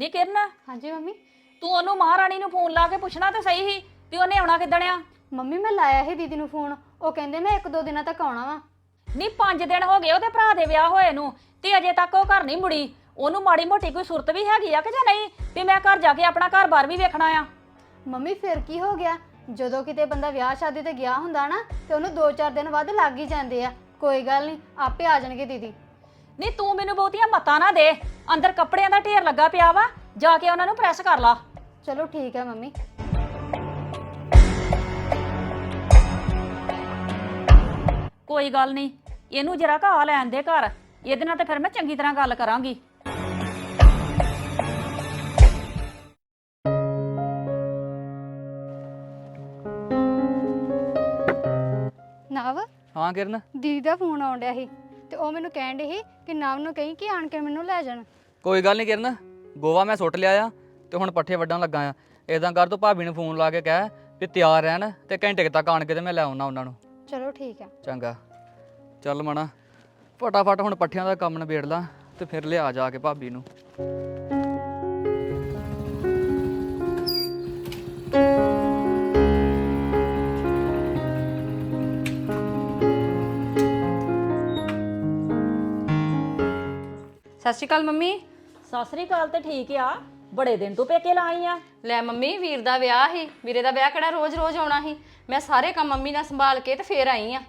ਨੀ ਕਿਰਨ? ਹਾਂਜੀ ਮੰਮੀ। ਤੂੰ ਉਹਨੂੰ ਮਹਾਰਾਣੀ ਨੂੰ ਫੋਨ ਲਾ ਕੇ ਪੁੱਛਣਾ ਤੇ ਸਹੀ ਸੀ ਵੀ ਉਹਨੇ ਆਉਣਾ ਕਿੱਦਣ ਆ? ਮੰਮੀ ਮੈਂ ਲਾਇਆ ਸੀ ਦੀਦੀ ਨੂੰ ਫੋਨ। ਉਹ ਕਹਿੰਦੇ ਮੈਂ ਇੱਕ ਦੋ ਦਿਨਾਂ ਤੱਕ ਆਉਣਾ ਵਾ। ਨੀ 5 ਦਿਨ ਹੋ ਗਏ ਉਹਦੇ ਭਰਾ ਦੇ ਵਿਆਹ ਹੋਏ ਨੂੰ ਤੇ ਅਜੇ ਤੱਕ ਉਹ ਘਰ ਨਹੀਂ ਮੁੜੀ। ਉਹਨੂੰ ਮਾੜੀ ਮੋਟੀ ਕੋਈ ਸੁਰਤ ਵੀ ਹੈਗੀ ਆ ਕਿ ਜਾਂ ਨਹੀਂ ਵੀ ਮੈਂ ਘਰ ਜਾ ਕੇ ਆਪਣਾ ਘਰ-ਬਾਰ ਵੀ ਵੇਖਣਾ ਆ? ਮੰਮੀ ਫਿਰ ਕੀ ਹੋ ਗਿਆ? ਜਦੋਂ ਕਿਤੇ ਬੰਦਾ ਵਿਆਹ ਸ਼ਾਦੀ ਤੇ ਗਿਆ ਹੁੰਦਾ ਨਾ ਤੇ ਉਹਨੂੰ 2-4 ਦਿਨ ਬਾਅਦ ਲੱਗ ਹੀ ਜਾਂਦੇ ਆ। ਕੋਈ ਗੱਲ ਨਹੀਂ ਆਪੇ ਆ ਜਾਣਗੇ ਦੀਦੀ। ਨੀ ਤੂੰ ਮੈਨੂੰ ਬਹੁਤੀਆਂ ਮਤਾਂ ਨਾ ਦੇ। ਅੰਦਰ ਕੱਪੜਿਆਂ ਦਾ ਢੇਰ ਲੱਗਾ ਪਿਆ ਵਾ ਜਾ ਕੇ ਉਹਨਾਂ ਨੂੰ ਪ੍ਰੈਸ ਕਰ ਲਾ। ਚਲੋ ਠੀਕ ਹੈ ਮੰਮੀ। ਕੋਈ ਗੱਲ ਨਹੀਂ ਇਹਨੂੰ ਜਰਾ ਘਾ ਲੈਣ ਦੇ ਘਰ ਇਹਦੇ ਨਾਲ ਤਾਂ ਫਿਰ ਮੈਂ ਚੰਗੀ ਤਰ੍ਹਾਂ ਗੱਲ ਕਰਾਂਗੀ। ਨਵ ਹਾਂ ਕਿਰਨ? ਦੀਦੀ ਦਾ ਫੋਨ ਆਉਣ ਡਿਆ ਸੀ। ਤੇ ਉਹ ਮੈਨੂੰ ਕਹਿਣ ਡਈ ਸੀ ਕਿ ਨਵ ਨੂੰ ਕਹੀਂ ਕਿ ਆਣ ਕੇ ਮੈਨੂੰ ਲੈ ਜਾਣ। ਕੋਈ ਗੱਲ ਨਹੀਂ ਕਿਰਨ ਗੋਵਾ ਮੈਂ ਸੁੱਟ ਲਿਆ ਆ ਤੇ ਹੁਣ ਪੱਠੇ ਵੱਢਣ ਲੱਗਾ ਆ। ਇਦਾਂ ਕਰ ਤੂੰ ਭਾਬੀ ਨੂੰ ਫੋਨ ਲਾ ਕੇ ਕਹਿ ਵੀ ਤਿਆਰ ਰਹਿਣ ਤੇ ਘੰਟੇ ਕੁ ਤੱਕ ਆਣ ਕੇ ਤੇ ਮੈਂ ਲੈ ਆਉਣਾ ਉਹਨਾਂ ਨੂੰ। ਚਲੋ ਠੀਕ ਹੈ ਚੰਗਾ। ਚੱਲ ਮਣਾ ਫਟਾਫਟ ਹੁਣ ਪੱਠਿਆਂ ਦਾ ਕੰਮ ਨਿਬੇੜ ਲਾਂ ਤੇ ਫਿਰ ਲਿਆ ਜਾ ਕੇ ਭਾਬੀ ਨੂੰ। ਸਤਿ ਸ਼੍ਰੀ ਅਕਾਲ ਮੰਮੀ। ਸਤਿ ਸ੍ਰੀ ਅਕਾਲ ਤੇ ਠੀਕ ਆ। ਬੜੇ ਦਿਨ ਤੋਂ ਪੇਕੇ ਲਾਈ ਆ। ਲੈ ਮੰਮੀ ਵੀਰ ਦਾ ਵਿਆਹ ਸੀ। ਵੀਰੇ ਦਾ ਵਿਆਹ ਕਿਹੜਾ ਰੋਜ਼-ਰੋਜ਼ ਆਉਣਾ ਸੀ। ਮੈਂ ਸਾਰੇ ਕੰਮ ਮੰਮੀ ਨਾਲ ਸੰਭਾਲ ਕੇ ਤੇ ਫੇਰ ਆਈ ਆ।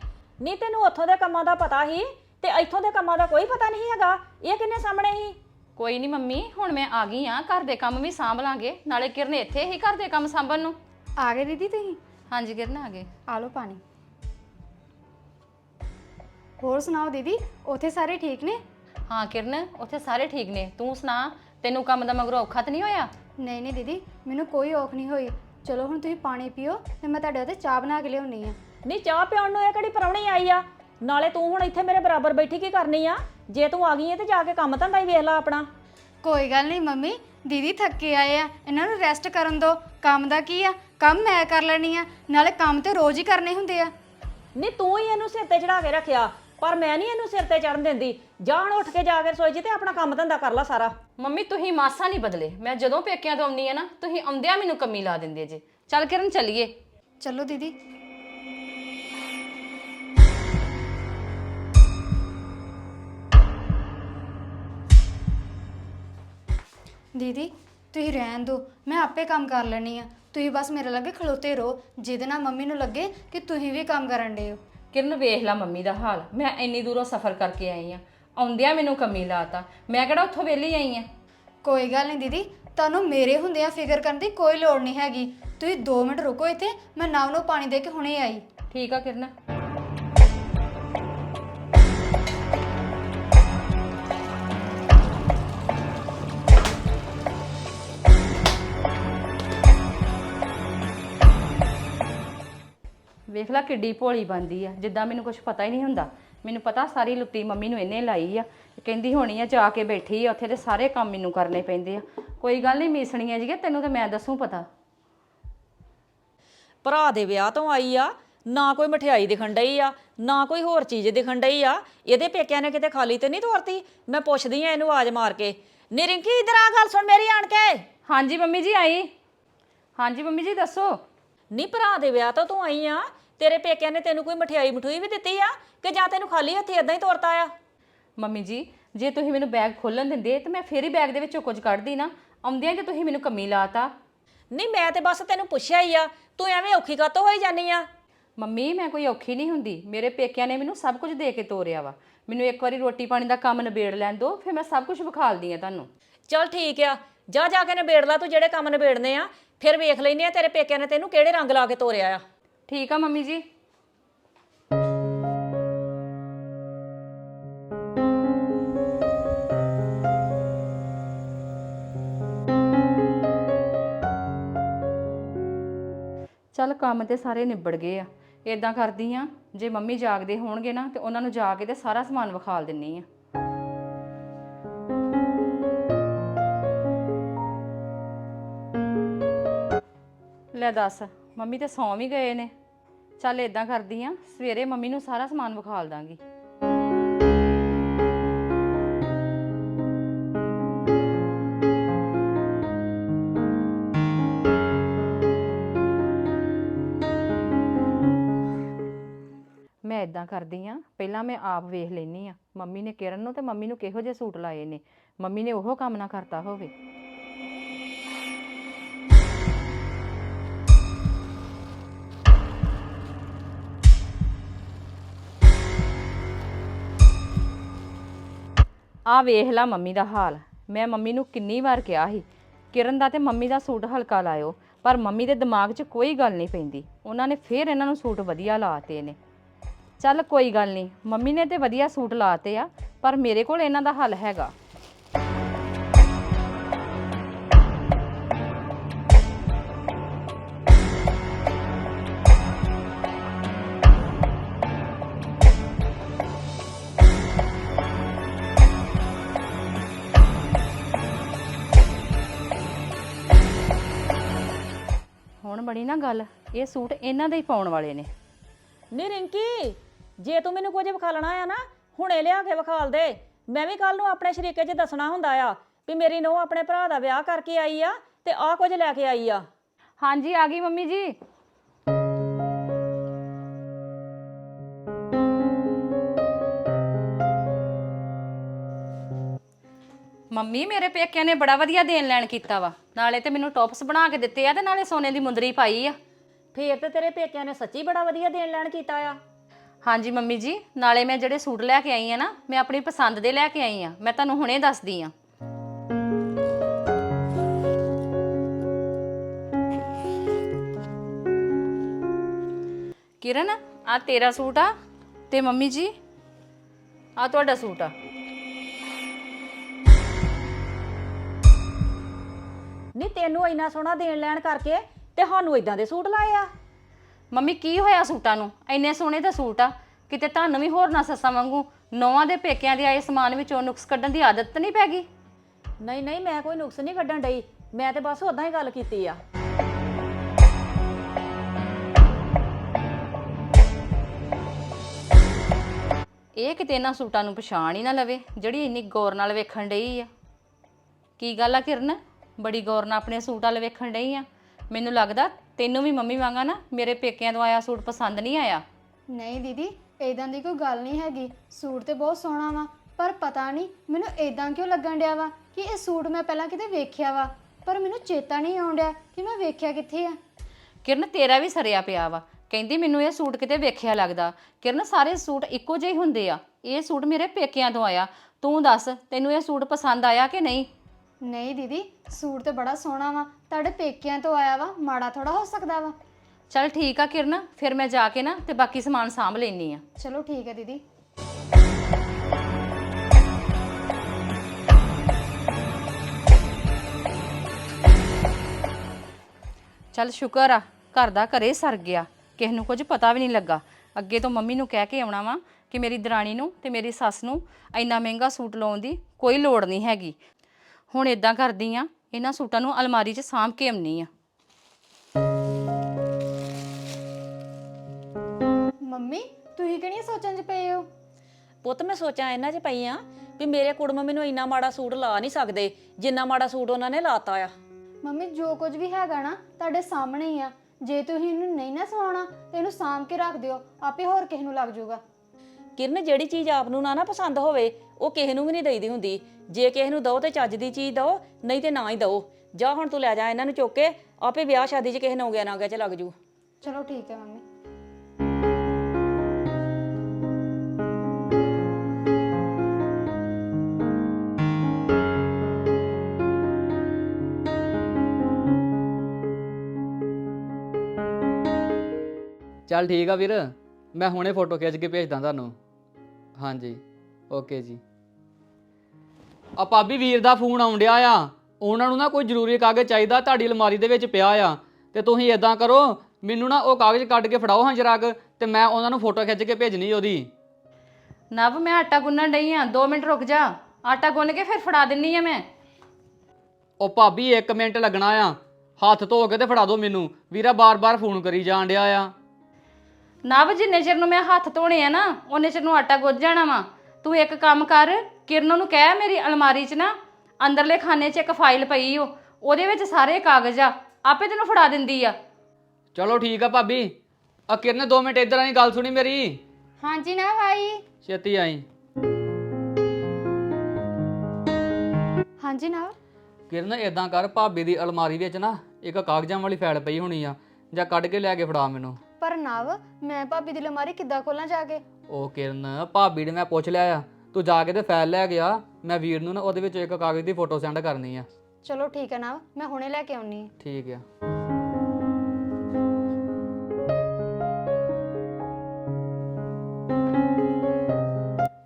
ਨਹੀਂ ਤੈਨੂੰ ਉੱਥੋਂ ਦੇ ਕੰਮਾਂ ਦਾ ਪਤਾ ਸੀ ਤੇ ਇੱਥੋਂ ਦੇ ਕੰਮਾਂ ਦਾ ਕੋਈ ਪਤਾ ਨਹੀਂ ਹੈਗਾ। ਇਹ ਕਿੰਨੇ ਸਾਹਮਣੇ ਸੀ? ਕੋਈ ਨਹੀਂ ਮੰਮੀ ਹੁਣ ਮੈਂ ਆ ਗਈ ਆ। ਘਰ ਦੇ ਕੰਮ ਵੀ ਸਾਂਭ ਲਾਂਗੇ। ਨਾਲੇ ਕਿਰਨ ਇੱਥੇ ਹੀ ਘਰ ਦੇ ਕੰਮ ਸਾਂਭਣ ਨੂੰ। ਆ ਗਏ ਦੀਦੀ ਤੁਸੀਂ? ਹਾਂਜੀ ਕਿਰਨ ਆ ਗਏ। ਆ ਲਓ ਪਾਣੀ। ਹੋਰ ਸੁਣਾਓ ਦੀਦੀ? ਉੱਥੇ ਸਾਰੇ ਠੀਕ ਨੇ? ਹਾਂ ਕਿਰਨ ਉੱਥੇ ਸਾਰੇ ਠੀਕ ਨੇ। ਤੂੰ ਸੁਣਾ ਤੈਨੂੰ ਕੰਮ ਦਾ ਮਗਰੋਂ ਔਖਾ ਤਾਂ ਨਹੀਂ ਹੋਇਆ? ਨਹੀਂ ਨਹੀਂ ਦੀਦੀ ਮੈਨੂੰ ਕੋਈ ਔਖ ਨਹੀਂ ਹੋਈ। ਚਲੋ ਹੁਣ ਤੁਸੀਂ ਪਾਣੀ ਪੀਓ ਤੇ ਮੈਂ ਤੁਹਾਡੇ ਵਾਸਤੇ ਚਾਹ ਬਣਾ ਕੇ ਲਿਆਉਣੀ ਆ। ਨਹੀਂ ਚਾਹ ਪਿਉਣ ਨੂੰ ਇਹ ਕਿਹੜੀ ਪਰੌਣੀ ਆਈ ਆ? ਨਾਲੇ ਤੂੰ ਹੁਣ ਇੱਥੇ ਮੇਰੇ ਬਰਾਬਰ ਬੈਠੀ ਕੀ ਕਰਨੀ ਆ? ਜੇ ਤੂੰ ਆ ਗਈ ਹੈ ਤੇ ਜਾ ਕੇ ਕੰਮ ਧੰਦਾ ਹੀ ਵੇਖ ਲੈ ਆਪਣਾ। ਕੋਈ ਗੱਲ ਨਹੀਂ ਮੰਮੀ ਦੀਦੀ ਥੱਕੇ ਆਏ ਆ। ਇਹਨਾਂ ਨੂੰ ਰੈਸਟ ਕਰਨ ਦਿਓ ਕੰਮ ਦਾ ਕੀ ਆ? ਕੰਮ ਮੈਂ ਕਰ ਲੈਣੀ ਆ। ਨਾਲੇ ਕੰਮ ਤੇ ਰੋਜ਼ ਹੀ ਕਰਨੇ ਹੁੰਦੇ ਆ। ਨਹੀਂ ਤੂੰ ਹੀ ਇਹਨੂੰ ਸਿਰ ਤੇ ਚੜਾ ਕੇ ਰੱਖਿਆ। ਪਰ ਮੈਂ ਨਹੀਂ ਇਹਨੂੰ ਸਿਰ ਤੇ ਚੜਨ ਦਿੰਦੀ। ਜਾਣ ਉੱਠ ਕੇ ਜਾ ਕੇ ਰਸੋਈ 'ਚ ਤੇ ਆਪਣਾ ਕੰਮ ਧੰਦਾ ਕਰ ਲੈ ਸਾਰਾ। ਮੰਮੀ ਤੁਸੀਂ ਮਾਸਾ ਨਹੀਂ ਬਦਲੇ। ਮੈਂ ਜਦੋਂ ਪੇਕਿਆਂ ਤੋਂ ਆਉਂਦੀ ਆ ਨਾ ਤੁਸੀਂ ਆਉਂਦਿਆਂ ਮੈਨੂੰ ਕਮੀ ਲਾ ਦਿੰਦੇ ਜੇ। ਚੱਲ ਕਿਰਨ ਚੱਲੀਏ। ਚਲੋ ਦੀਦੀ। ਦੀਦੀ ਤੁਸੀਂ ਰਹਿਣ ਦਿਓ। ਮੈਂ ਆਪੇ ਕੰਮ ਕਰ ਲੈਣੀ ਆ। ਤੁਸੀਂ ਬਸ ਮੇਰੇ ਲੱਗੇ ਖਲੋਤੇ ਰਹੋ। ਜਿਹਦੇ ਨਾਲ ਮੰਮੀ ਨੂੰ ਲੱਗੇ ਕਿ ਤੁਸੀਂ ਵੀ ਕੰਮ ਕਰਨ ਡੇ ਹੋ। ਕਿਰਨ ਵੇਖ ਲੈ ਮੰਮੀ ਦਾ ਹਾਲ। ਮੈਂ ਇੰਨੀ ਦੂਰੋਂ ਸਫ਼ਰ ਕਰਕੇ ਆਈ ਆ। ਆਉਂਦਿਆਂ ਮੈਨੂੰ ਕਮੀ ਲਾਤਾ। ਮੈਂ ਕਿਹੜਾ ਉੱਥੋਂ ਵਿਹਲੀ ਆਈ ਆ? ਕੋਈ ਗੱਲ ਨਹੀਂ ਦੀਦੀ ਤੁਹਾਨੂੰ ਮੇਰੇ ਹੁੰਦਿਆਂ ਫਿਕਰ ਕਰਨ ਦੀ ਕੋਈ ਲੋੜ ਨਹੀਂ ਹੈਗੀ। ਤੁਸੀਂ 2 ਮਿੰਟ ਰੁਕੋ ਇੱਥੇ ਮੈਂ ਨਵ ਨੂੰ ਪਾਣੀ ਦੇ ਕੇ ਹੁਣੇ ਆਈ। ਠੀਕ ਆ ਕਿਰਨ। ਵੇਖ ਲੈ ਕਿੱਡੀ ਭੋਲੀ ਬੰਦੀ ਆ ਜਿੱਦਾਂ ਮੈਨੂੰ ਕੁਝ ਪਤਾ ਹੀ ਨਹੀਂ ਹੁੰਦਾ। ਮੈਨੂੰ ਪਤਾ ਸਾਰੀ ਲੁੱਟੀ ਮੰਮੀ ਨੂੰ ਇਹਨੇ ਲਾਈ ਆ ਕਹਿੰਦੀ ਹੋਣੀ ਆ ਜਾ ਕੇ ਬੈਠੀ ਆ ਉੱਥੇ ਤੇ ਸਾਰੇ ਕੰਮ ਮੈਨੂੰ ਕਰਨੇ ਪੈਂਦੇ ਆ। ਕੋਈ ਗੱਲ ਨਹੀਂ ਮੀਸਣੀਆਂ ਜੀ ਤੈਨੂੰ ਤਾਂ ਮੈਂ ਦੱਸੂ ਪਤਾ। ਭਰਾ ਦੇ ਵਿਆਹ ਤੋਂ ਆਈ ਆ ਨਾ ਕੋਈ ਮਠਿਆਈ ਦਿਖਣ ਡਈ ਆ ਨਾ ਕੋਈ ਹੋਰ ਚੀਜ਼ ਦਿਖਣ ਡਈ ਆ। ਇਹਦੇ ਪੇਕਿਆਂ ਨੇ ਕਿਤੇ ਖਾਲੀ ਤੇ ਨਹੀਂ ਤੋਰਤੀ? ਮੈਂ ਪੁੱਛਦੀ ਆ ਇਹਨੂੰ ਆਵਾਜ਼ ਮਾਰ ਕੇ। ਨੀ ਰਿੰਕੀ ਇਧਰ ਆ ਗੱਲ ਸੁਣ ਮੇਰੀ ਆਣ ਕੇ। ਹਾਂਜੀ ਮੰਮੀ ਜੀ ਆਈ। ਹਾਂਜੀ ਮੰਮੀ ਜੀ ਦੱਸੋ। ਨੀ ਭਰਾ ਦੇ ਵਿਆਹ ਤੋਂ ਤੂੰ ਆਈ ਆ। ਤੇਰੇ ਪੇਕਿਆਂ ਨੇ ਤੈਨੂੰ ਕੋਈ ਮਠਿਆਈ ਮਠੂਈ ਵੀ ਦਿੱਤੀ ਆ ਕਿ ਜਾਂ ਤੈਨੂੰ ਖਾਲੀ ਹੱਥੀ ਇਦਾਂ ਹੀ ਤੋਰਤਾ ਆ? ਮੰਮੀ ਜੀ ਜੇ ਤੁਸੀਂ ਮੈਨੂੰ ਬੈਗ ਖੋਲਣ ਦਿੰਦੇ ਤਾਂ ਮੈਂ ਫੇਰ ਹੀ ਬੈਗ ਦੇ ਵਿੱਚੋਂ ਕੁਝ ਕੱਢਦੀ ਨਾ। ਆਉਂਦਿਆਂ ਕਿ ਤੁਸੀਂ ਮੈਨੂੰ ਕਮੀ ਲਾਤਾ। ਨਹੀਂ ਮੈਂ ਤੇ ਬਸ ਤੈਨੂੰ ਪੁੱਛਿਆ ਹੀ ਆ ਤੂੰ ਐਵੇਂ ਔਖੀ ਕਾਤੋਂ ਹੋਈ ਜਾਨੀ ਆ? ਮੰਮੀ ਮੈਂ ਕੋਈ ਔਖੀ ਨਹੀਂ ਹੁੰਦੀ। ਮੇਰੇ ਪੇਕਿਆਂ ਨੇ ਮੈਨੂੰ ਸਭ ਕੁਝ ਦੇ ਕੇ ਤੋਰਿਆ ਵਾ। ਮੈਨੂੰ ਇੱਕ ਵਾਰੀ ਰੋਟੀ ਪਾਣੀ ਦਾ ਕੰਮ ਨਿਬੇੜ ਲੈਣ ਦਿਓ ਫਿਰ ਮੈਂ ਸਭ ਕੁਝ ਵਿਖਾਲਦੀ ਆ ਤੁਹਾਨੂੰ। ਚਲ ਠੀਕ ਆ ਜਾ ਜਾ ਕੇ ਨਿਬੇੜ ਲਾ ਤੂੰ ਜਿਹੜੇ ਕੰਮ ਨਿਬੇੜਨੇ ਆ। ਫਿਰ ਵੇਖ ਲੈਨੇ ਆ ਤੇਰੇ ਪੇਕਿਆਂ ਨੇ ਤੈਨੂੰ ਕਿਹੜੇ ਰੰਗ ਲਾ ਕੇ ਤੋਰਿਆ ਆ। ਠੀਕ ਆ ਮੰਮੀ ਜੀ। ਚੱਲ ਕੰਮ ਤੇ ਸਾਰੇ ਨਿਬੜ ਗਏ ਆ। ਇਦਾਂ ਕਰਦੀ ਆ, ਜੇ ਮੰਮੀ ਜਾਗਦੇ ਹੋਣਗੇ ਨਾ ਤੇ ਉਹਨਾਂ ਨੂੰ ਜਾ ਕੇ ਤੇ ਸਾਰਾ ਸਮਾਨ ਵਿਖਾਲ ਦਿੰਨੀ ਆ। ਲੈ ਦੱਸ, ਮੰਮੀ ਤੇ ਸੌਂ ਵੀ ਗਏ ਨੇ। ਚੱਲ ਇਦਾਂ ਕਰਦੀ ਆ, ਸਵੇਰੇ ਮੰਮੀ ਨੂੰ ਸਾਰਾ ਸਮਾਨ ਵਿਖਾਲ ਦਾਂਗੀ। ਮੈਂ ਇਦਾਂ ਕਰਦੀ ਆ, ਪਹਿਲਾਂ ਮੈਂ ਆਪ ਵੇਖ ਲੈਨੀ ਆ। ਮੰਮੀ ਨੇ ਕਿਰਨ ਨੂੰ ਤੇ ਮੰਮੀ ਨੂੰ ਕਿਹੋ ਜਿਹੇ ਸੂਟ ਲਾਏ ਨੇ। ਮੰਮੀ ਨੇ ਉਹੋ ਕੰਮ ਨਾ ਕਰਤਾ ਹੋਵੇ। ਆ ਵੇਖ ਲਾ ਮੰਮੀ ਦਾ ਹਾਲ। ਮੈਂ ਮੰਮੀ ਨੂੰ ਕਿੰਨੀ ਵਾਰ ਕਿਹਾ ਸੀ, ਕਿਰਨ ਦਾ ਤੇ ਮੰਮੀ ਦਾ ਸੂਟ ਹਲਕਾ ਲਾਇਓ, ਪਰ ਮੰਮੀ ਦੇ ਦਿਮਾਗ 'ਚ ਕੋਈ ਗੱਲ ਨਹੀਂ ਪੈਂਦੀ। ਉਹਨਾਂ ਨੇ ਫੇਰ ਇਹਨਾਂ ਨੂੰ ਸੂਟ ਵਧੀਆ ਲਾਤੇ ਨੇ। ਚੱਲ ਕੋਈ ਗੱਲ ਨਹੀਂ, ਮੰਮੀ ਨੇ ਤੇ ਵਧੀਆ ਸੂਟ ਲਾਤੇ ਆ, ਪਰ ਮੇਰੇ ਕੋਲ ਇਹਨਾਂ ਦਾ ਹੱਲ ਹੈਗਾ। ਬਣੀ ਨਾ ਗੱਲ ਇਹ ਸੂਟ ਇਹਨਾਂ ਦੇ ਹੀ ਪਾਉਣ ਵਾਲੇ ਨੇ। ਨੀ ਰਿੰਕੀ ਜੇ ਤੂੰ ਮੈਨੂੰ ਕੁਝ ਵਿਖਾਲਣਾ ਆ ਨਾ ਹੁਣੇ ਲਿਆ ਕੇ ਵਿਖਾਲ ਦੇ। ਮੈਂ ਵੀ ਕੱਲ ਨੂੰ ਆਪਣੇ ਸ਼ਰੀਕੇ 'ਚ ਦੱਸਣਾ ਹੁੰਦਾ ਆ ਵੀ ਮੇਰੀ ਨੂੰਹ ਆਪਣੇ ਭਰਾ ਦਾ ਵਿਆਹ ਕਰਕੇ ਆਈ ਆ ਤੇ ਆਹ ਕੁਝ ਲੈ ਕੇ ਆਈ ਆ। ਹਾਂਜੀ ਆ ਗਈ ਮੰਮੀ ਜੀ। ਮੰਮੀ ਮੇਰੇ ਪੇਕਿਆਂ ਨੇ ਬੜਾ ਵਧੀਆ ਦੇਣ ਲੈਣ ਕੀਤਾ ਵਾ। ਨਾਲੇ ਤੇ ਮੈਨੂੰ ਟੌਪਸ ਬਣਾ ਕੇ ਦਿੱਤੇ ਆ ਤੇ ਨਾਲੇ ਸੋਨੇ ਦੀ ਮੁੰਦਰੀ ਪਾਈ ਆ। ਫੇਰ ਤੇ ਤੇਰੇ ਪੇਕਿਆਂ ਨੇ ਸੱਚੀ ਬੜਾ ਵਧੀਆ ਦੇਣ ਲੈਣ ਕੀਤਾ ਆ। ਹਾਂਜੀ ਮੰਮੀ ਜੀ ਨਾਲੇ ਮੈਂ ਜਿਹੜੇ ਸੂਟ ਲੈ ਕੇ ਆਈ ਆ ਨਾ ਮੈਂ ਆਪਣੀ ਪਸੰਦ ਦੇ ਲੈ ਕੇ ਆਈ ਆ। ਮੈਂ ਤੁਹਾਨੂੰ ਹੁਣੇ ਦੱਸਦੀ ਆ। ਕਿਰਨ ਆ ਤੇਰਾ ਸੂਟ ਆ ਤੇ ਮੰਮੀ ਜੀ ਆ ਤੁਹਾਡਾ ਸੂਟ ਆ। ਨੀ ਤੈਨੂੰ ਇੰਨਾ ਸੋਹਣਾ ਦੇਣ ਲੈਣ ਕਰਕੇ ਤੇ ਸਾਨੂੰ ਇਦਾਂ ਦੇ ਸੂਟ ਲਾਏ ਆ। ਮੰਮੀ ਕੀ ਹੋਇਆ ਸੂਟਾਂ ਨੂੰ? ਇੰਨੇ ਸੋਹਣੇ ਤਾਂ ਸੂਟ ਆ। ਕਿਤੇ ਤੁਹਾਨੂੰ ਵੀ ਹੋਰ ਨਾ ਸੱਸਾਂ ਵਾਂਗੂ ਨੌਵਾਂ ਦੇ ਪੇਕਿਆਂ ਦੇ ਆਏ ਸਮਾਨ ਵਿੱਚੋਂ ਨੁਕਸ ਕੱਢਣ ਦੀ ਆਦਤ ਤਾਂ ਨਹੀਂ ਪੈ ਗਈ? ਨਹੀਂ ਨਹੀਂ ਮੈਂ ਕੋਈ ਨੁਕਸ ਨਹੀਂ ਕੱਢਣ ਡਈ। ਮੈਂ ਤੇ ਬਸ ਉਦਾਂ ਹੀ ਗੱਲ ਕੀਤੀ ਆ। ਇਹ ਕਿਤੇ ਇਹਨਾਂ ਸੂਟਾਂ ਨੂੰ ਪਛਾਣ ਹੀ ਨਾ ਲਵੇ ਜਿਹੜੀ ਇੰਨੀ ਗੌਰ ਨਾਲ ਵੇਖਣ ਡਈ ਆ। ਕੀ ਗੱਲ ਆ ਕਿਰਨ? ਬੜੀ ਗੌਰ ਨਾਲ ਆਪਣੇ ਸੂਟ ਵੱਲ ਵੇਖਣ ਡਈ ਆ। ਮੈਨੂੰ ਲੱਗਦਾ ਤੈਨੂੰ ਵੀ ਮੰਮੀ ਵਾਂਗਾ ਨਾ ਮੇਰੇ ਪੇਕਿਆਂ ਤੋਂ ਆਇਆ ਸੂਟ ਪਸੰਦ ਨਹੀਂ ਆਇਆ। ਨਹੀਂ ਦੀਦੀ ਇਦਾਂ ਦੀ ਕੋਈ ਗੱਲ ਨਹੀਂ ਹੈਗੀ। ਸੂਟ ਤੇ ਬਹੁਤ ਸੋਹਣਾ ਵਾ ਪਰ ਪਤਾ ਨਹੀਂ ਮੈਨੂੰ ਇਦਾਂ ਕਿਉਂ ਲੱਗਣ ਡਿਆ ਵਾ ਕਿ ਇਹ ਸੂਟ ਮੈਂ ਪਹਿਲਾਂ ਕਿਤੇ ਵੇਖਿਆ ਵਾ ਪਰ ਮੈਨੂੰ ਚੇਤਾ ਨਹੀਂ ਆਉਣ ਡਿਆ ਕਿ ਮੈਂ ਵੇਖਿਆ ਕਿੱਥੇ ਆ। ਕਿਰਨ ਤੇਰਾ ਵੀ ਸਰਿਆ ਪਿਆ ਵਾ। ਕਹਿੰਦੀ ਮੈਨੂੰ ਇਹ ਸੂਟ ਕਿਤੇ ਵੇਖਿਆ ਲੱਗਦਾ। ਕਿਰਨ ਸਾਰੇ ਸੂਟ ਇੱਕੋ ਜਿਹੇ ਹੁੰਦੇ ਆ। ਇਹ ਸੂਟ ਮੇਰੇ ਪੇਕਿਆਂ ਤੋਂ ਆਇਆ। ਤੂੰ ਦੱਸ ਤੈਨੂੰ ਇਹ ਸੂਟ ਪਸੰਦ ਆਇਆ ਕਿ ਨਹੀਂ? ਨਹੀਂ ਦੀਦੀ ਸੂਟ ਤੇ ਬੜਾ ਸੋਹਣਾ ਵਾ ਤੁਹਾਡੇ ਪੇਕਿਆਂ ਤੋਂ ਆਇਆ ਵਾ ਮਾੜਾ ਥੋੜਾ ਹੋ ਸਕਦਾ ਵਾ। ਚੱਲ ਠੀਕ ਆ ਕਿਰਨ ਫਿਰ ਮੈਂ ਜਾ ਕੇ ਨਾ ਤੇ ਬਾਕੀ ਸਮਾਨ ਸਾਂਭ ਲੈਣੀ ਆ। ਚਲੋ ਠੀਕ ਹੈ ਦੀਦੀ। ਚੱਲ ਸ਼ੁਕਰ ਆ ਘਰ ਦਾ ਘਰੇ ਸਰ ਗਿਆ ਕਿਸੇ ਨੂੰ ਕੁਝ ਪਤਾ ਵੀ ਨਹੀਂ ਲੱਗਾ। ਅੱਗੇ ਤੋਂ ਮੰਮੀ ਨੂੰ ਕਹਿ ਕੇ ਆਉਣਾ ਵਾ ਕਿ ਮੇਰੀ ਦਰਾਣੀ ਨੂੰ ਤੇ ਮੇਰੀ ਸੱਸ ਨੂੰ ਇੰਨਾ ਮਹਿੰਗਾ ਸੂਟ ਲਾਉਣ ਦੀ ਕੋਈ ਲੋੜ ਨਹੀਂ ਹੈਗੀ। ਹੁਣ ਇਦਾਂ ਕਰਦੀ ਆ ਇਹਨਾਂ ਸੂਟਾਂ ਨੂੰ ਅਲਮਾਰੀ 'ਚ ਸਾਂਭ ਕੇ ਆਉਣੀ ਆ। ਮੰਮੀ ਤੁਸੀਂ ਕਿਹੜੀਆਂ ਸੋਚਾਂ 'ਚ ਪਏ ਹੋ? ਪੁੱਤ ਮੈਂ ਸੋਚਾਂ ਇਹਨਾਂ 'ਚ ਪਈ ਆ ਵੀ ਮੇਰੇ ਕੁੜਮ ਮੈਨੂੰ ਇੰਨਾ ਮਾੜਾ ਸੂਟ ਲਾ ਨਹੀਂ ਸਕਦੇ ਜਿੰਨਾ ਮਾੜਾ ਸੂਟ ਉਹਨਾਂ ਨੇ ਲਾਤਾ ਆ। ਮੰਮੀ ਜੋ ਕੁਝ ਵੀ ਹੈਗਾ ਨਾ ਤੁਹਾਡੇ ਸਾਹਮਣੇ ਹੀ ਆ। ਜੇ ਤੁਸੀਂ ਇਹਨੂੰ ਨਹੀਂ ਨਾ ਸਵਾਉਣਾ ਤੇ ਇਹਨੂੰ ਸਾਂਭ ਕੇ ਰੱਖ ਦਿਓ ਆਪੇ ਹੋਰ ਕਿਸੇ ਨੂੰ ਲੱਗ ਜਾਊਗਾ। ਕਿਰਨ ਜਿਹੜੀ ਚੀਜ਼ ਆਪ ਨੂੰ ਨਾ ਨਾ ਪਸੰਦ ਹੋਵੇ ਉਹ ਕਿਸੇ ਨੂੰ ਵੀ ਨਹੀਂ ਦੇਈਦੀ ਹੁੰਦੀ। ਜੇ ਕਿਸੇ ਨੂੰ ਦਓ ਤੇ ਚੱਜ ਦੀ ਚੀਜ਼ ਦਓ ਨਹੀਂ ਤੇ ਨਾ ਹੀ ਦਓ। ਜਾ ਹੁਣ ਤੂੰ ਲੈ ਜਾ ਇਹਨਾਂ ਨੂੰ ਚੁੱਕ ਕੇ ਆਪੇ ਵਿਆਹ ਸ਼ਾਦੀ 'ਚ ਕਿਸੇ ਨੂੰ ਗਿਆ ਨਾ ਗਿਆ 'ਚ ਲੱਗ ਜੂ। ਚਲੋ ਠੀਕ ਹੈ ਮੰਮੀ। ਚੱਲ ਠੀਕ ਆ ਵੀਰ ਮੈਂ ਹੁਣੇ ਫੋਟੋ ਖਿੱਚ ਕੇ ਭੇਜਦਾ ਤੁਹਾਨੂੰ। ਹਾਂਜੀ। ਓਕੇ ਜੀ। ਆ ਭਾਬੀ ਵੀਰ ਦਾ ਫੋਨ ਆਉਣ ਡਿਆ ਆ। ਉਹਨਾਂ ਨੂੰ ਨਾ ਕੋਈ ਜ਼ਰੂਰੀ ਕਾਗਜ਼ ਚਾਹੀਦਾ ਤੁਹਾਡੀ ਅਲਮਾਰੀ ਦੇ ਵਿੱਚ ਪਿਆ ਆ। ਤੇ ਤੁਸੀਂ ਇਦਾਂ ਕਰੋ ਮੈਨੂੰ ਨਾ ਉਹ ਕਾਗਜ਼ ਕੱਢ ਕੇ ਫੜਾਓ ਹਾਂ ਜਰਾ ਕੁ ਤੇ ਮੈਂ ਉਹਨਾਂ ਨੂੰ ਫੋਟੋ ਖਿੱਚ ਕੇ ਭੇਜਣੀ ਉਹਦੀ। ਨਵ ਮੈਂ ਆਟਾ ਗੁੰਨਣ ਡਈ ਆ। 2 ਮਿੰਟ ਰੁਕ ਜਾ। ਆਟਾ ਗੁੰਨ ਕੇ ਫਿਰ ਫੜਾ ਦਿੰਨੀ ਆ ਮੈਂ। ਉਹ ਭਾਬੀ 1 ਮਿੰਟ ਲੱਗਣਾ ਆ। ਹੱਥ ਧੋ ਕੇ ਤੇ ਫੜਾ ਦਿਓ ਮੈਨੂੰ। ਵੀਰਾ ਬਾਰ-ਬਾਰ ਫੋਨ ਕਰੀ ਜਾਣ ਡਿਆ ਆ। ਨਵ ਜਿੰਨੇ ਚਿਰ ਨੂੰ ਮੈਂ ਹੱਥ ਧੋਣੇ ਆ ਨਾ ਉਹਨੇ ਚਿਰ ਨੂੰ ਆਟਾ ਗੁੱਝ ਜਾਣਾ ਵਾ। ਤੂੰ ਇੱਕ ਕੰਮ ਕਰ ਕਿਰਨ ਨੂੰ ਕਹਿ ਮੇਰੀ ਅਲਮਾਰੀ 'ਚ ਨਾ ਅੰਦਰਲੇ ਖਾਨੇ 'ਚ ਇੱਕ ਫਾਈਲ ਪਈ ਓ ਉਹਦੇ ਵਿੱਚ ਸਾਰੇ ਕਾਗਜ਼ ਆ ਆਪੇ ਤੈਨੂੰ ਫੜਾ ਦਿੰਦੀ ਆ। ਚਲੋ ਠੀਕ ਆ ਭਾਬੀ ਆ ਕਿਰਨ 2 ਮਿੰਟ ਇਧਰ ਆਈ ਗੱਲ ਸੁਣੀ ਮੇਰੀ। ਹਾਂਜੀ ਨਾ ਭਾਈ। ਛੇਤੀ ਆਈ। ਹਾਂਜੀ ਨਾ ਕਿਰਨ ਇਦਾਂ ਕਰ ਭਾਬੀ ਦੀ ਅਲਮਾਰੀ ਵਿੱਚ ਨਾ ਇੱਕ ਕਾਗਜ਼ਾਂ ਵਾਲੀ ਫਾਈਲ ਪਈ ਹੋਣੀ ਆ ਜਾਂ ਕੱਢ ਕੇ ਲੈ ਕੇ ਫੜਾ ਮੈਨੂੰ। ਪਰ ਨਵ ਮੈਂ ਭਾਬੀ ਦੀ ਅਲਮਾਰੀ ਕਿੱਦਾਂ ਖੋਲਾਂ ਜਾ ਕੇ? ਉਹ ਕਿਰਨ ਭਾਬੀ ਨੇ ਮੈਂ ਪੁੱਛ ਲਿਆ ਆ। ਤੂੰ ਜਾ ਕੇ ਤੇ ਫਾਈਲ ਲੈ ਗਿਆ ਮੈਂ ਵੀਰ ਨੂੰ ਨਾ ਉਹਦੇ ਵਿੱਚ ਇੱਕ ਕਾਗਜ਼ ਦੀ ਫੋਟੋ ਸੈਂਡ ਕਰਨੀ ਆ। ਚਲੋ ਠੀਕ ਹੈ ਨਵ ਮੈਂ ਹੁਣੇ ਲੈ ਕੇ ਆਉਣੀ ਠੀਕ ਆ।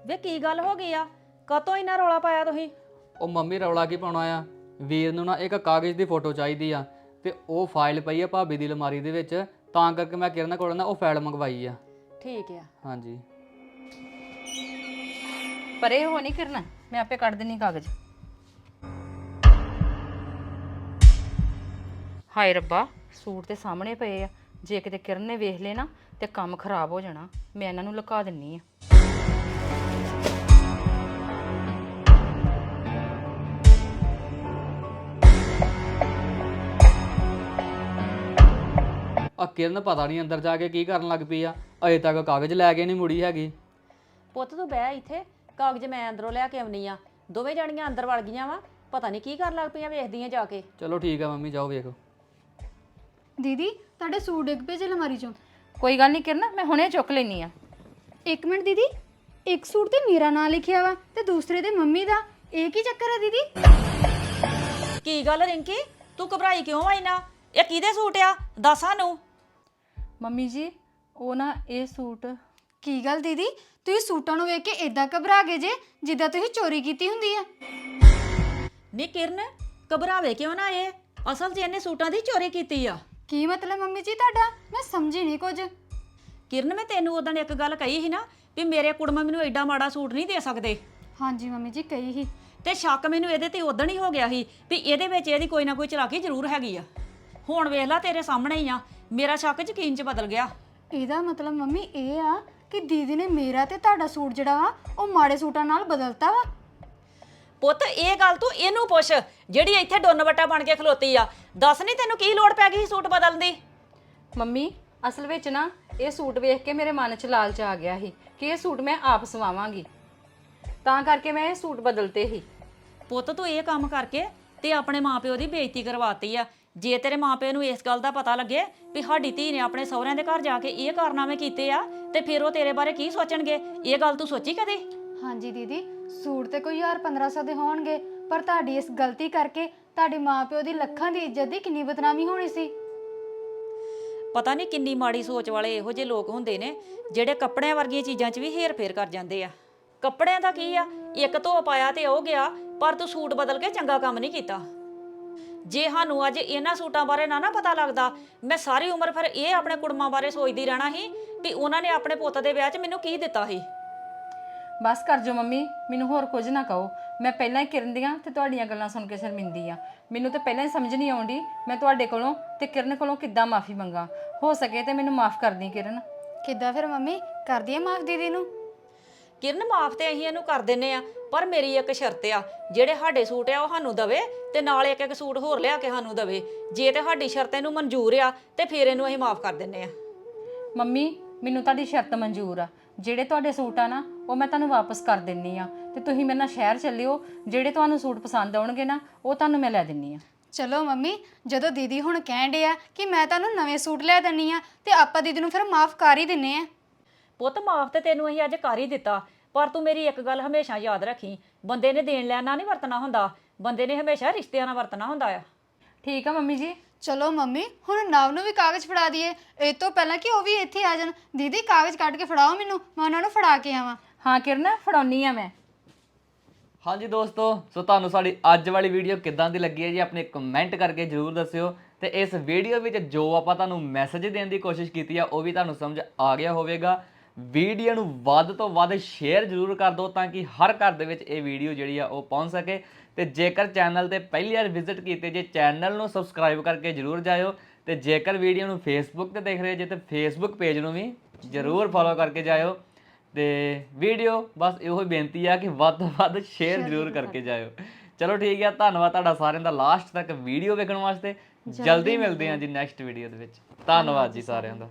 ਵੇ ਕੀ ਗੱਲ ਹੋ ਗਈ ਆ? ਕਤੋਂ ਇੰਨਾ ਰੌਲਾ ਪਾਇਆ ਤੁਸੀਂ? ਉਹ ਮੰਮੀ ਰੌਲਾ ਕੀ ਪਾਉਣਾ ਆ? ਵੀਰ ਨੂੰ ਨਾ ਇੱਕ ਕਾਗਜ਼ ਦੀ ਫੋਟੋ ਚਾਹੀਦੀ ਆ ਤੇ ਉਹ ਫਾਈਲ ਪਈ ਆ ਭਾਬੀ ਦੀ ਅਲਮਾਰੀ ਦੇ ਵਿੱਚ। ਤਾਂ ਕਰਕੇ ਮੈਂ ਕਿਰਨ ਕੋਲ ਨਾ ਉਹ ਫਾਈਲ ਮੰਗਵਾਈ ਆ। ਠੀਕ ਆ। ਹਾਂਜੀ। ਪਰੇ ਹੋ ਨਹੀਂ ਕਰਨਾ ਮੈਂ ਆਪੇ ਕੱਢ ਦੇਣੀ ਕਾਗਜ਼। ਹਾਏ ਰੱਬਾ ਸੂਟ ਤੇ ਸਾਹਮਣੇ ਪਏ ਆ। ਜੇ ਕਿਤੇ ਕਿਰਨ ਨੇ ਵੇਖ ਲਏ ਨਾ ਤੇ ਕੰਮ ਖਰਾਬ ਹੋ ਜਾਣਾ। ਮੈਂ ਇਹਨਾਂ ਨੂੰ ਲੁਕਾ ਦਿੰਨੀ ਆ। ਆ ਕਿਰਨ ਪਤਾ ਨਹੀਂ ਅੰਦਰ ਜਾ ਕੇ ਕੀ ਕਰਨ ਲੱਗ ਪਈ ਆ। ਅਜੇ ਤੱਕ ਕਾਗਜ਼ ਲੈ ਕੇ ਨਹੀਂ ਮੁੜੀ ਹੈਗੀ। ਪੁੱਤ ਤੂੰ ਬਹਿ ਇੱਥੇ ਕਾਗਜ਼ ਮੈਂ ਅੰਦਰੋਂ ਲੈ ਕੇ ਆਉਣੀ ਆ। ਦੋਵੇਂ ਜਣੀਆਂ ਅੰਦਰ ਵੜ ਗਈਆਂ ਵਾ ਪਤਾ ਨਹੀਂ ਕੀ ਕਰਨ ਲੱਗ ਪਈਆਂ ਵੇਖਦੀਆਂ ਜਾ ਕੇ। ਚਲੋ ਠੀਕ ਆ ਮੰਮੀ ਜਾਓ ਵੇਖੋ। ਦੀਦੀ ਤੁਹਾਡੇ ਸੂਟ ਡਿੱਗ ਪਏ ਜੇ ਅਲਮਾਰੀ ਚੋਂ। ਕੋਈ ਗੱਲ ਨਹੀਂ ਕਿਰਨ ਮੈਂ ਹੁਣੇ ਚੁੱਕ ਲੈਣੀ ਆ। ਇੱਕ ਮਿੰਟ ਦੀਦੀ ਇੱਕ ਸੂਟ ਤੇ ਮੇਰਾ ਨਾਂ ਲਿਖਿਆ ਵਾ ਤੇ ਦੂਸਰੇ ਤੇ ਮੰਮੀ ਦਾ। ਇਹ ਕੀ ਚੱਕਰ ਹੈ ਦੀਦੀ? ਕੀ ਗੱਲ ਰਿੰਕੀ? ਤੂੰ ਘਬਰਾਈ ਕਿਉਂ ਆਈ ਨਾ ਇਹ ਕਿਹਦੇ ਸੂਟ ਆ? ਦੱਸ ਸਾਨੂੰ। ਮੰਮੀ ਜੀ ਉਹ ਨਾ ਇਹ ਸੂਟ ਕੀ ਗੱਲ ਦੀਦੀ? ਤੁਸੀਂ ਸੂਟਾਂ ਨੂੰ ਵੇਖ ਕੇ ਇਦਾਂ ਘਬਰਾ ਗਏ ਜੇ ਜਿੱਦਾਂ ਤੁਸੀਂ ਚੋਰੀ ਕੀਤੀ ਹੁੰਦੀ ਆ। ਨੀ ਕਿਰਨ ਘਬਰਾਵੇ ਕਿਉਂ ਨਾ ਇਹ? ਅਸਲ 'ਚ ਇਹਨੇ ਸੂਟਾਂ ਦੀ ਚੋਰੀ ਕੀਤੀ ਆ। ਕੀ ਮਤਲਬ ਮੰਮੀ ਜੀ ਤੁਹਾਡਾ? ਮੈਂ ਸਮਝੀ ਨਹੀਂ ਕੁਝ। ਕਿਰਨ ਮੈਂ ਤੈਨੂੰ ਉਦੋਂ ਇੱਕ ਗੱਲ ਕਹੀ ਸੀ ਨਾ ਵੀ ਮੇਰੇ ਕੁੜਮਾ ਮੈਨੂੰ ਐਡਾ ਮਾੜਾ ਸੂਟ ਨਹੀਂ ਦੇ ਸਕਦੇ। ਹਾਂਜੀ ਮੰਮੀ ਜੀ ਕਹੀ ਹੀ ਤੇ ਸ਼ੱਕ ਮੈਨੂੰ ਇਹਦੇ ਤੇ ਉਦੋਂ ਹੀ ਹੋ ਗਿਆ ਸੀ ਵੀ ਇਹਦੇ ਵਿੱਚ ਇਹਦੀ ਕੋਈ ਨਾ ਕੋਈ ਚਲਾਕੀ ਜ਼ਰੂਰ ਹੈਗੀ ਆ। ਹੁਣ ਵੇਖ ਲੈ ਤੇਰੇ ਸਾਹਮਣੇ ਹੀ ਆ। ਮੇਰਾ ਸ਼ੱਕ ਯਕੀਨ 'ਚ ਬਦਲ ਗਿਆ। ਇਹਦਾ ਮਤਲਬ ਮੰਮੀ ਇਹ ਆ ਕਿ ਦੀਦੀ ਨੇ ਮੇਰਾ ਤੇ ਤੁਹਾਡਾ ਸੂਟ ਜਿਹੜਾ ਵਾ ਉਹ ਮਾੜੇ ਸੂਟਾਂ ਨਾਲ ਬਦਲਤਾ ਵਾ। ਪੁੱਤ ਇਹ ਗੱਲ ਤੂੰ ਇਹਨੂੰ ਪੁੱਛ ਜਿਹੜੀ ਇੱਥੇ ਡੁੰਨ ਵੱਟਾ ਬਣ ਕੇ ਖਲੋਤੀ ਆ। ਦੱਸ ਨਹੀਂ ਤੈਨੂੰ ਕੀ ਲੋੜ ਪੈ ਗਈ ਸੀ ਸੂਟ ਬਦਲਣ ਦੀ? ਮੰਮੀ ਅਸਲ ਵਿੱਚ ਨਾ ਇਹ ਸੂਟ ਵੇਖ ਕੇ ਮੇਰੇ ਮਨ 'ਚ ਲਾਲਚ ਆ ਗਿਆ ਸੀ ਕਿ ਇਹ ਸੂਟ ਮੈਂ ਆਪ ਸਵਾਵਾਂਗੀ। ਤਾਂ ਕਰਕੇ ਮੈਂ ਇਹ ਸੂਟ ਬਦਲਤੇ ਸੀ। ਪੁੱਤ ਤੂੰ ਇਹ ਕੰਮ ਕਰਕੇ ਤੇ ਆਪਣੇ ਮਾਪਿਓ ਦੀ ਬੇਇੱਜ਼ਤੀ ਕਰਵਾਤੀ ਆ। ਜੇ ਤੇਰੇ ਮਾਪਿਓ ਨੂੰ ਇਸ ਗੱਲ ਦਾ ਪਤਾ ਲੱਗੇ ਵੀ ਸਾਡੀ ਧੀ ਨੇ ਆਪਣੇ ਸਹੁਰਿਆਂ ਦੇ ਘਰ ਜਾ ਕੇ ਇਹ ਕਾਰਨਾਮੇ ਕੀਤੇ ਆ ਤੇ ਫਿਰ ਉਹ ਤੇਰੇ ਬਾਰੇ ਕੀ ਸੋਚਣਗੇ? ਇਹ ਗੱਲ ਤੂੰ ਸੋਚੀ ਕਦੇ? ਹਾਂਜੀ ਦੀਦੀ ਸੂਟ ਤੇ ਕੋਈ ਹਜ਼ਾਰ 1500 ਦੇ ਹੋਣਗੇ ਪਰ ਤੁਹਾਡੀ ਇਸ ਗਲਤੀ ਕਰਕੇ ਤੁਹਾਡੇ ਮਾਪਿਓ ਦੀ ਲੱਖਾਂ ਦੀ ਇੱਜ਼ਤ ਦੀ ਕਿੰਨੀ ਬਦਨਾਮੀ ਹੋਣੀ ਸੀ? ਪਤਾ ਨਹੀਂ ਕਿੰਨੀ ਮਾੜੀ ਸੋਚ ਵਾਲੇ ਇਹੋ ਜਿਹੇ ਲੋਕ ਹੁੰਦੇ ਨੇ ਜਿਹੜੇ ਕੱਪੜਿਆਂ ਵਰਗੀਆਂ ਚੀਜ਼ਾਂ 'ਚ ਵੀ ਹੇਰ-ਫੇਰ ਕਰ ਜਾਂਦੇ ਆ। ਕੱਪੜਿਆਂ ਦਾ ਕੀ ਆ? ਇੱਕ ਧੋ ਪਾਇਆ ਤੇ ਉਹ ਗਿਆ ਪਰ ਤੂੰ ਸੂਟ ਬਦਲ ਕੇ ਚੰਗਾ ਕੰਮ ਨਹੀਂ ਕੀਤਾ। ਜੇ ਸਾਨੂੰ ਅੱਜ ਇਹਨਾਂ ਸੂਟਾਂ ਬਾਰੇ ਨਾ ਨਾ ਪਤਾ ਲੱਗਦਾ ਮੈਂ ਸਾਰੀ ਉਮਰ ਫਿਰ ਇਹ ਆਪਣੇ ਕੁੜਮਾਂ ਬਾਰੇ ਸੋਚਦੀ ਰਹਿਣਾ ਸੀ ਵੀ ਉਹਨਾਂ ਨੇ ਆਪਣੇ ਪੁੱਤ ਦੇ ਵਿਆਹ 'ਚ ਮੈਨੂੰ ਕੀ ਦਿੱਤਾ ਸੀ। ਬਸ ਕਰ ਜੋ ਮੰਮੀ ਮੈਨੂੰ ਹੋਰ ਕੁਝ ਨਾ ਕਹੋ। ਮੈਂ ਪਹਿਲਾਂ ਹੀ ਕਿਰਨ ਦੀਆਂ ਤੇ ਤੁਹਾਡੀਆਂ ਗੱਲਾਂ ਸੁਣ ਕੇ ਸ਼ਰਮਿੰਦੀ ਆ। ਮੈਨੂੰ ਤਾਂ ਪਹਿਲਾਂ ਹੀ ਸਮਝ ਨਹੀਂ ਆਉਂਦੀ ਮੈਂ ਤੁਹਾਡੇ ਕੋਲੋਂ ਤੇ ਕਿਰਨ ਕੋਲੋਂ ਕਿੱਦਾਂ ਮਾਫੀ ਮੰਗਾ। ਹੋ ਸਕੇ ਤੇ ਮੈਨੂੰ ਮਾਫ ਕਰ ਦੀ ਕਿਰਨ। ਕਿੱਦਾਂ ਫਿਰ ਮੰਮੀ? ਕਰਦੀ ਆ ਮਾਫ ਦੀਦੀ ਨੂੰ? ਕਿਰਨ ਮਾਫ ਤੇ ਅਸੀਂ ਇਹਨੂੰ ਕਰ ਦਿੰਨੇ ਆ ਪਰ ਮੇਰੀ ਇੱਕ ਸ਼ਰਤ ਆ ਜਿਹੜੇ ਸਾਡੇ ਸੂਟ ਆ ਉਹ ਸਾਨੂੰ ਦਵੇ ਤੇ ਨਾਲ ਇੱਕ ਇੱਕ ਸੂਟ ਹੋਰ ਲਿਆ ਕੇ ਸਾਨੂੰ ਦਵੇ। ਜੇ ਤੇ ਸਾਡੀ ਸ਼ਰਤ ਇਹਨੂੰ ਮਨਜ਼ੂਰ ਆ ਤੇ ਫਿਰ ਇਹਨੂੰ ਅਸੀਂ ਮਾਫ ਕਰ ਦਿੰਨੇ ਆ। ਮੰਮੀ ਮੈਨੂੰ ਤੁਹਾਡੀ ਸ਼ਰਤ ਮਨਜ਼ੂਰ ਆ। ਜਿਹੜੇ ਤੁਹਾਡੇ ਸੂਟ ਆ ਨਾ ਉਹ ਮੈਂ ਤੁਹਾਨੂੰ ਵਾਪਸ ਕਰ ਦਿੰਨੀ ਆ। ਤੇ ਤੁਸੀਂ ਮੇਰੇ ਨਾਲ ਸ਼ਹਿਰ ਚੱਲਿਓ ਜਿਹੜੇ ਤੁਹਾਨੂੰ ਸੂਟ ਪਸੰਦ ਆਉਣਗੇ ਨਾ ਉਹ ਤੁਹਾਨੂੰ ਮੈਂ ਲੈ ਦਿੰਨੀ ਆ। ਚਲੋ ਮੰਮੀ ਜਦੋਂ ਦੀਦੀ ਹੁਣ ਕਹਿਣ ਡੇ ਆ ਕਿ ਮੈਂ ਤੁਹਾਨੂੰ ਨਵੇਂ ਸੂਟ ਲੈ ਦਿੰਨੀ ਆ ਤੇ ਆਪਾਂ ਦੀਦੀ ਨੂੰ ਫਿਰ ਮਾਫ ਕਰ ਹੀ ਦਿੰਨੇ ਆ। ਪੁੱਤ ਮਾਫ ਤੇ ਤੈਨੂੰ ਅਸੀਂ ਅੱਜ ਕਰ ਹੀ ਦਿੱਤਾ ਪਰ ਤੂੰ ਮੇਰੀ ਇੱਕ ਗੱਲ ਹਮੇਸ਼ਾ ਯਾਦ ਰੱਖੀ। ਬੰਦੇ ਨੇ ਦੇਣ ਲੈਣ ਨਾਲ ਨਹੀਂ ਵਰਤਣਾ ਹੁੰਦਾ ਬੰਦੇ ਨੇ ਹਮੇਸ਼ਾ ਰਿਸ਼ਤਿਆਂ ਨਾਲ ਵਰਤਣਾ ਹੁੰਦਾ ਆ। ਠੀਕ ਆ ਮੰਮੀ ਜੀ। ਚਲੋ ਮੰਮੀ ਹੁਣ ਨਵ ਨੂੰ ਵੀ ਕਾਗਜ਼ ਫੜਾ ਦਈਏ। ਇਹ ਤੋਂ ਪਹਿਲਾਂ ਕਿ ਉਹ ਵੀ ਇੱਥੇ ਆ ਜਾਣ। ਦੀਦੀ ਕਾਗਜ਼ ਕੱਢ ਕੇ ਫੜਾਓ ਮੈਨੂੰ ਮੈਂ ਉਹਨਾਂ ਨੂੰ ਫੜਾ ਕੇ ਆਵਾਂ। ਹਾਂ ਕਿਰਨ ਫੜਾਉਣੀ ਆ ਮੈਂ। ਹਾਂਜੀ ਦੋਸਤੋ ਸੋ ਤੁਹਾਨੂੰ ਸਾਡੀ ਅੱਜ ਵਾਲੀ ਵੀਡੀਓ ਕਿੱਦਾਂ ਦੀ ਲੱਗੀ ਹੈ ਜੀ ਆਪਣੇ ਕਮੈਂਟ ਕਰਕੇ ਜਰੂਰ ਦੱਸਿਓ। ਤੇ ਇਸ ਵੀਡੀਓ ਵਿੱਚ ਜੋ ਆਪਾਂ ਤੁਹਾਨੂੰ ਮੈਸੇਜ ਦੇਣ ਦੀ ਕੋਸ਼ਿਸ਼ ਕੀਤੀ ਆ ਉਹ ਵੀ ਤੁਹਾਨੂੰ ਸਮਝ ਆ ਗਿਆ ਹੋਵੇਗਾ। ਵੀਡੀਓ ਨੂੰ ਵੱਧ ਤੋਂ ਵੱਧ ਸ਼ੇਅਰ ਜਰੂਰ ਕਰ ਦਿਓ ਤਾਂ ਕਿ ਹਰ ਘਰ ਦੇ ਵਿੱਚ ਇਹ ਵੀਡੀਓ ਜਿਹੜੀ ਆ ਉਹ ਪਹੁੰਚ ਸਕੇ। ਤੇ ਜੇਕਰ ਚੈਨਲ ਤੇ ਪਹਿਲੀ ਵਾਰ ਵਿਜ਼ਿਟ ਕੀਤੇ ਜੇ ਚੈਨਲ ਨੂੰ ਸਬਸਕ੍ਰਾਈਬ ਕਰਕੇ ਜਰੂਰ ਜਾਇਓ ਤੇ ਜੇਕਰ ਵੀਡੀਓ ਨੂੰ ਫੇਸਬੁੱਕ ਤੇ ਦੇਖ ਰਹੇ ਜੇ ਤੇ ਫੇਸਬੁੱਕ ਪੇਜ ਨੂੰ ਵੀ ਜਰੂਰ ਫੋਲੋ ਕਰਕੇ ਜਾਇਓ। ਤੇ ਵੀਡੀਓ ਬਸ ਇਹੋ ਹੀ ਬੇਨਤੀ ਆ ਕਿ ਵੱਧ ਤੋਂ ਵੱਧ ਸ਼ੇਅਰ ਜ਼ਰੂਰ ਕਰਕੇ ਜਾਇਓ। ਚਲੋ ਠੀਕ ਹੈ ਧੰਨਵਾਦ ਤੁਹਾਡਾ ਸਾਰਿਆਂ ਦਾ ਲਾਸਟ ਤੱਕ ਵੀਡੀਓ ਵੇਖਣ ਵਾਸਤੇ। ਜਲਦੀ ਮਿਲਦੇ ਹਾਂ ਜੀ ਨੈਕਸਟ ਵੀਡੀਓ ਦੇ ਵਿੱਚ। ਧੰਨਵਾਦ ਜੀ ਸਾਰਿਆਂ ਦਾ।